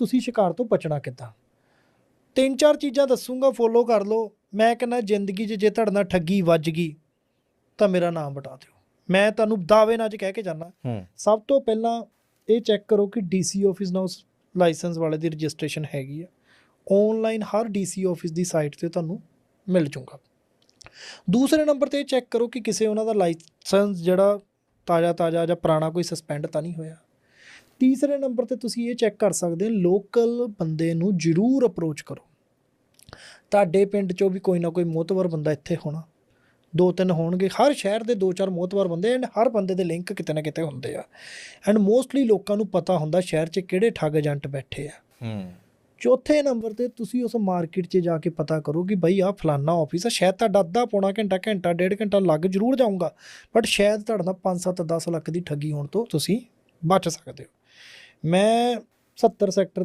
ਤੁਸੀਂ ਸ਼ਿਕਾਰ ਤੋਂ ਬਚਣਾ ਕਿੱਦਾਂ? ਤਿੰਨ ਚਾਰ ਚੀਜ਼ਾਂ ਦੱਸੂਗਾ ਫੋਲੋ ਕਰ ਲਓ। ਮੈਂ ਕਹਿੰਦਾ ਜ਼ਿੰਦਗੀ 'ਚ ਜੇ ਤੁਹਾਡੇ ਨਾਲ ਠੱਗੀ ਵੱਜ ਗਈ ਤਾਂ ਮੇਰਾ ਨਾਮ ਬਟਾ ਦਿਓ। ਮੈਂ ਤੁਹਾਨੂੰ ਦਾਅਵੇ ਨਾਲ ਕਹਿ ਕੇ ਜਾਣਾ ਸਭ ਤੋਂ ਪਹਿਲਾਂ ਇਹ ਚੈੱਕ ਕਰੋ ਕਿ ਡੀਸੀ ਆਫਿਸ ਨਾਲ ਉਸ ਲਾਇਸੈਂਸ ਵਾਲੇ ਦੀ ਰਜਿਸਟ੍ਰੇਸ਼ਨ ਹੈਗੀ ਆ। ਆਨਲਾਈਨ ਹਰ ਡੀਸੀ ਆਫਿਸ ਦੀ ਸਾਈਟ ਤੇ ਤੁਹਾਨੂੰ ਮਿਲ ਜੂਗਾ। ਦੂਸਰੇ ਨੰਬਰ ਤੇ ਚੈੱਕ ਕਰੋ ਕਿ ਕਿਸੇ ਉਹਨਾਂ ਦਾ ਲਾਇਸੈਂਸ ਜਿਹੜਾ ਤਾਜ਼ਾ ਤਾਜ਼ਾ ਜਾਂ ਪੁਰਾਣਾ ਕੋਈ ਸਸਪੈਂਡ ਤਾਂ ਨਹੀਂ ਹੋਇਆ। ਤੀਸਰੇ ਨੰਬਰ ਤੇ ਤੁਸੀਂ ਇਹ ਚੈੱਕ ਕਰ ਸਕਦੇ ਹੋ ਲੋਕਲ ਬੰਦੇ ਨੂੰ ਜ਼ਰੂਰ ਅਪਰੋਚ ਕਰੋ। ਤੁਹਾਡੇ ਪਿੰਡ 'ਚੋਂ ਵੀ ਕੋਈ ਨਾ ਕੋਈ ਮੋਤਵਰ ਬੰਦਾ ਇੱਥੇ ਹੋਣਾ। ਦੋ ਤਿੰਨ ਹੋਣਗੇ ਹਰ ਸ਼ਹਿਰ ਦੇ ਦੋ ਚਾਰ ਮੋਤਵਰ ਬੰਦੇ ਐਂਡ ਹਰ ਬੰਦੇ ਦੇ ਲਿੰਕ ਕਿਤੇ ਨਾ ਕਿਤੇ ਹੁੰਦੇ ਆ। ਐਂਡ ਮੋਸਟਲੀ ਲੋਕਾਂ ਨੂੰ ਪਤਾ ਹੁੰਦਾ ਸ਼ਹਿਰ 'ਚ ਕਿਹੜੇ ਠੱਗ ਏਜੰਟ ਬੈਠੇ ਆ। ਹੂੰ। ਚੌਥੇ ਨੰਬਰ ਤੇ ਤੁਸੀਂ ਉਸ ਮਾਰਕੀਟ 'ਚ ਜਾ ਕੇ ਪਤਾ ਕਰੋ ਕਿ ਬਈ ਆਹ ਫਲਾਨਾ ਆਫਿਸ ਆ ਸ਼ਾਇਦ ਤੁਹਾਡਾ ਅੱਧਾ ਪੌਣਾ ਘੰਟਾ ਘੰਟਾ ਡੇਢ ਘੰਟਾ ਲੱਗ ਜ਼ਰੂਰ ਜਾਊਗਾ ਬਟ ਸ਼ਾਇਦ ਤੁਹਾਡਾ ਨਾ 5-7 10 ਲੱਖ ਦੀ ਠੱਗੀ ਹੋਣ ਤੋਂ ਤੁਸੀਂ ਬਚ ਸਕਦੇ ਹੋ। ਮੈਂ 70 ਸੈਕਟਰ